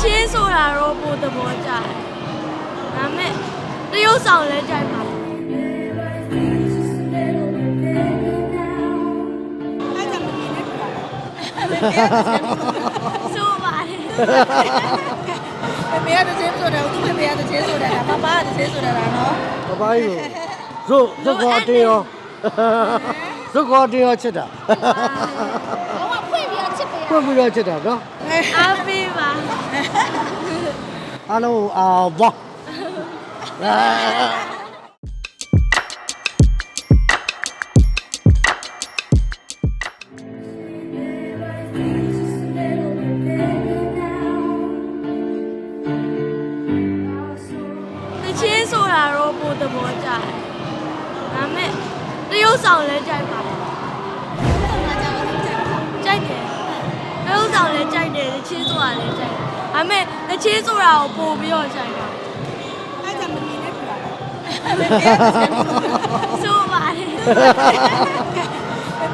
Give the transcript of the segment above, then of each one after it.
ချင်းဆိုတာတော့ပိုသဘောကျတယ်ဒါပေမဲ့တရုပ်ဆောင်လည်းကြိုက်ပါဘူးအဲ့ဒါမမြင်နဲ့တူတာတော့ဆိုပါတယ်မေမေကတစ်ချင်းဆိုတာသူ့မေမေကတစ်ချင်းဆိုတာဒါပပကတစ်ချင်းဆိုတာနော်ပပကြီးကိုဇုတ်ဇုတ်ကောတင်းရောဇုတ်ကောတင်းရောချစ်တာတော့ဖွင့် ပြီးတော့ချစ်ပေးရဖွင့်ပြီးတော့ချစ်တာနော်အားပေးပါအားလုံးအာဘော တချင်းဆိုတာတော့ပိုသဘောကျတယ်ဒါပေမဲ့တရုပ်ဆောင်လည်းကြိုက်ပါဘူးကြို ချင်းဆိုတာလည်းကြိုက်တယ်ဒါပေမဲ့တချင်းဆိုတာကိုပို့ပြီးတော့ကြိုက်ပါအဲ့ဒါမမြင်နဲ့တူတာတော့ဆိုပါတယ်မေ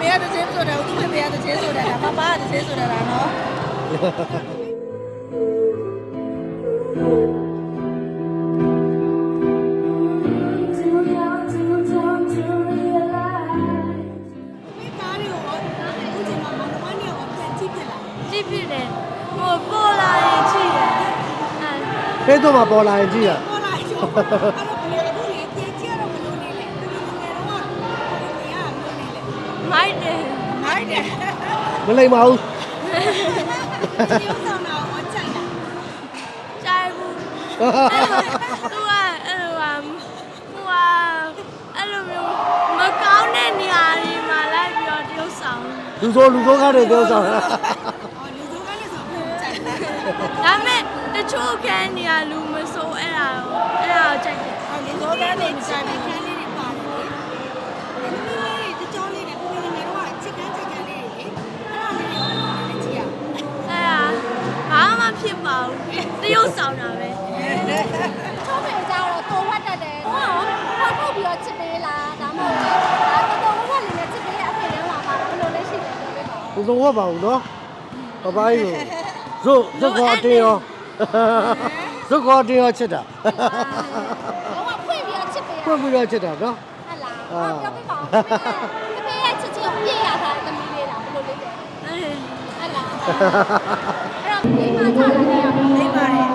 မေကတစ်ချင်းဆိုတာသူ့မေမေကတစ်ချင်းဆိုတာဒါပပကတစ်ချင်းဆိုတာနော် ဟိုပေါ်လာရင်ကြည့်တယ်အဲဖေးတော့မှာပေါ်လာရင်ကြည့်ရပေါ်လာရောအဲ့တော့ဘယ်လိုအခုလေပြန်ကြည့်ရတော့ဘယ်လိုနေလဲသူတို့ငယ်တော့ကဘယ်လိုနေရဘယ်လိုနေလဲမိုက်တယ်မိုက်တယ်မလိမ္မာဘူးဒီဥစ္စာမှာဝတ်ချိုက်တာကြိုက်ဘူးသူကအဲ့လိုဟာဟိုဟာအဲ့လိုမျိုးမကောင်းတဲ့နေရာတွေမှာလိုက်ပြီးတော့တရုပ်ဆောင်လူဆိုလူဆိုကားတွေပြောဆောင် ဒါပေမဲ့တချို့ခန်းနေရာလူမဆိုအဲ့ဒါကိုအဲ့ဒါကိုကြိုက်တယ်အော်လူစုကလည်းမချိုက်ဘူးခန်းလေးတွေပါတယ်လေအဲ့ဒီလေးတကြောလေးနဲ့ကိုယ်ငယ်တော့ချစ်ကန်းချစ်ကန်းလေးတွေလေအဲ့ဒါလေးကိုကြည့်ရအောင်အဲ့ဒါဘာမှဖြစ်ပါဘူးတရုပ်ဆောင်တာပဲချောမေကြတော့တော်ဝတ်တတ်တယ်ဟောဟောထုတ်ပြီးတော့ချစ်ပေးလားဒါမှမဟုတ်ဒါတော်တော်ဝတ်လေးနဲ့ချစ်ပေးရအဖြစ်ရလာမှာဘယ်လိုလဲရှိတယ်ပြောပေးပါလူဆိုဝတ်ပါဘူးနော်ပပကြီးကို ဇုတ်ဇုတ်ကောတင်းရောဇုတ်ကောတင်းရောချစ်တာ တော့ဖွင့်ပြီးတော့ချစ်ပေးရ ဖွင့်ပြီးတော့ချစ်တာနော် ဟုတ်လားဟောပြောပေးပါဦးတပည့်ရဲ့ချစ်ချစ်ကိုပြည့်ရတာသမီးလေးလားဘယ်လိုလဲတဲ့ အဲ့ ဟုတ်လားအဲ့တော့ဒီမှာထားလာနေရပါ သိပါတယ်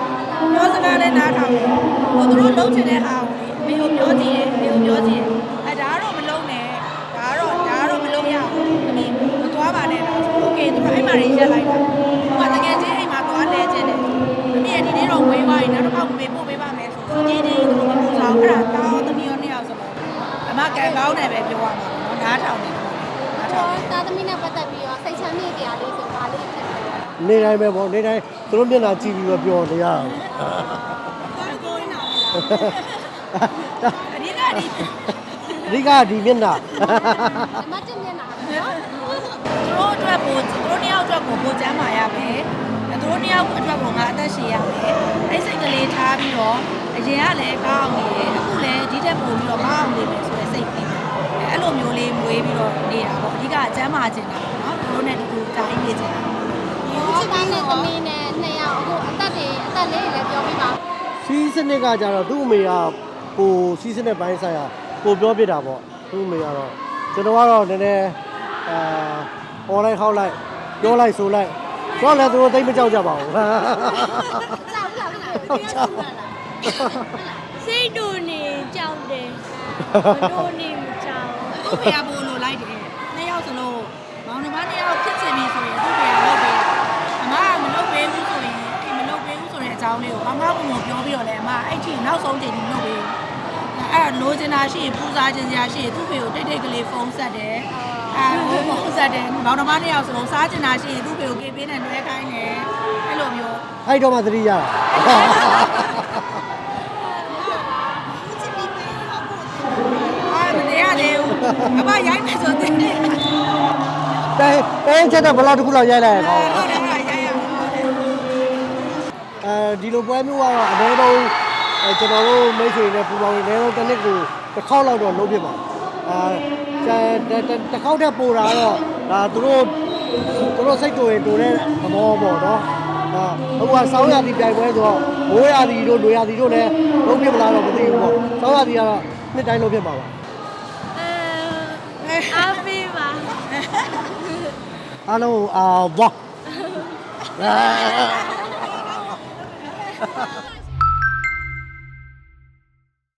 ပြောစကားလည်းနားထောင်တယ်ဟိုသူတို့လုံးချင်တဲ့ဟာကိုမေကိုပြောကြည့်တယ်မေကိုပြောကြည့်တယ်အဲဒါကတော့မလုံးနဲ့ဒါကတော့ဒါကတော့မလုံးရဘူးတမီးမသွားပါနဲ့လားโอเคသူကအဲ့မှာရေးရက်လိုက်တာ တယ်ပဲပြောရမှာပေါ့နော်နားထောင်နေတယ်နားထောင်နေတော့တာသမီးနဲ့ပတ်သက်ပြီးတော့စိတ်ချမ်းမြေ့တရားလေးဆိုပါလေးဖြစ်တယ်နေတိုင်းပဲပေါ့နေတိုင်းသူတို့မျက်နှာကြည့်ပြီးတော့ပြောနေရအောင်သွားကိုင်းနာအဒီကဒီအဓိကဒီမျက်နှာအမတ်တင်မျက်နှာနော်သူတို့အတွက်ကိုသူတို့နှစ်ယောက်အတွက်ကိုကိုကျမ်းမာရမယ်အဲသူတို့နှစ်ယောက်အတွက်ကိုငါအသက်ရှင်ရမယ်အဲ့စိတ်ကလေးထားပြီးတော့အရင်ကလည်းကောင်းအောင်နေတယ်အခုလည်းဒီထက်ပိုပြီးတော့ကောင်းအောင်နေမယ်ဆိုတဲ့စိတ်ပြီး အဲအဲ့လိုမျိုးလေးမွေးပြီးတော့နေတာပေါ့အဓိကကျမ်းမာခြင်းတာပေါ့နော်သူတို့နဲ့တူတူတိုင်းနေခြင်းတာချစ်တိုင်းနဲ့သမီးနဲ့နှစ်ယောက်အခုအသက်တွေအသက်လေးတွေလည်းပြောပြပါစီးစနစ်ကကြတော့သူ့အမေကပိုစီးစနစ်ပိုင်းဆိုင်ရာပိုပြောပြတာပေါ့သူ့အမေကတော့ကျွန်တော်ကတော့နည်းနည်းအာអော်လိုက်ဟောက်လိုက်ပြောလိုက်ဆိုလိုက်တော့လည်းသူတို့သိမကြောက်ကြပါဘူးဟုတ်လားဟုတ်လားဟုတ်လားဟုတ်ကြောက်စိတ်တူနေကြောက်တယ်မတူနေမကြောက် သူ့ဖေကပို့လို့လိုက်တယ်နှစ်ယောက်စလုံးမောင်နှမနှစ်ယောက်ဖြစ်ချင်ပြီဆိုရင်သူ့ဖေကလုပ်ပေးအမကမလုပ်ပေးဘူးဆိုရင်အဲ့မလုပ်ပေးဘူးဆိုတဲ့အကြောင်းလေးကိုအမကပုံပြောပြီးတော့လဲအမအဲ့ထိနောက်ဆုံးချိန်ကြီးလုပ်ပေးအဲ့တော့လိုချင်တာရှိရင်ပူစားခြင်းစရာရှိရင်သူ့ဖေကိုတိတ်တိတ်ကလေးဖုန်းဆက်တယ်အဲဟိုဖုန်းဆက်တယ်မောင်နှမနှစ်ယောက်စလုံးစားချင်တာရှိရင်သူ့ဖေကိုကေးပေးနဲ့နှွဲခိုင်းတယ်အဲ့လိုမျိုးအဲ့တော့မှသတိရတာ အမရိုက်မယ်ဆိုတဲ့ဟုတ်တယ်တိုင်းတိုင်းချက်တော့ဘယ်လောက်တစ်ခုလောက်ရိုက်လိုက်ရအောင်ဟုတ်တယ်ရိုက်ရအောင်ဟုတ်တယ်အဲဒီလိုပွဲမျိုးကတော့အနည်းဆုံးအဲကျွန်တော်တို့မိတ်ဆွေနဲ့ပူပေါင်းနေတယ်တော့တစ်နှစ်ကိုတစ်ခေါက်လောက်တော့လုပ်ဖြစ်ပါအာတစ်ခေါက်တည်းပို့တာတော့ဒါသူတို့သူတို့စိတ်တူရင်တူတဲ့သဘောပေါ့နော်ဟာဟိုကစောင်းရသည်ပြိုင်ပွဲဆိုတော့မိုးရသည်တို့လွေရသည်တို့လည်းလုံးပြမလားတော့မသိဘူးပေါ့စောင်းရသည်ကတော့နှစ်တိုင်းလုံးဖြစ်ပါပါ အဲအားပေးပါအားလုံးအာဘော